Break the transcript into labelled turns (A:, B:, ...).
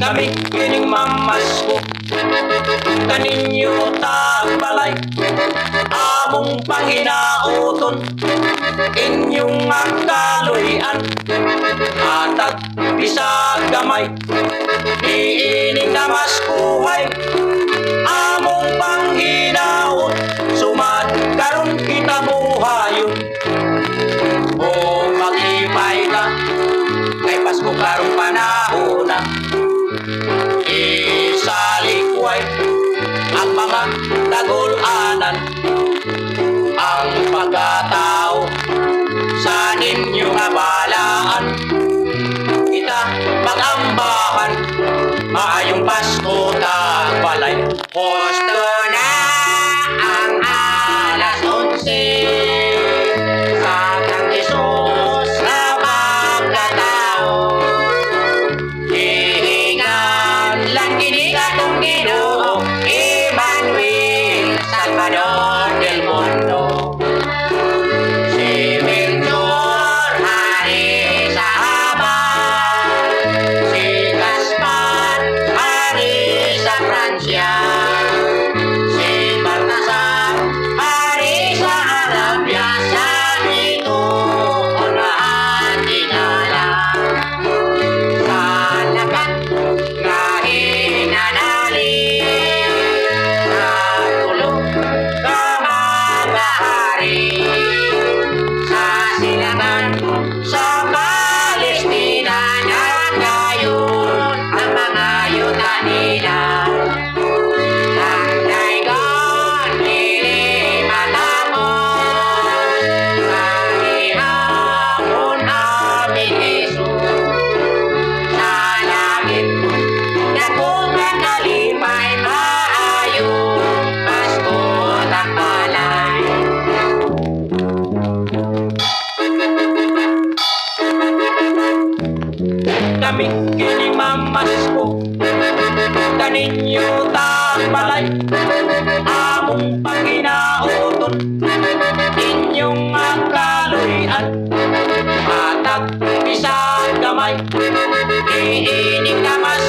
A: kami kining mamasko kaninyo tagbalay among panginauton inyong magkaluyan atag bisag gamay diining namaskuhay among panghinaot sumad karon kita buhayon o magipay ka. Kay Pasko karong panahon ang mga tagulanan ang pagkatao sa ninyo nga balaan kita magambahan maayong Pasko ta balay taro Kaninyo tapalay Among paginauton Inyong akaloyan Matag isa kamay Iinig naman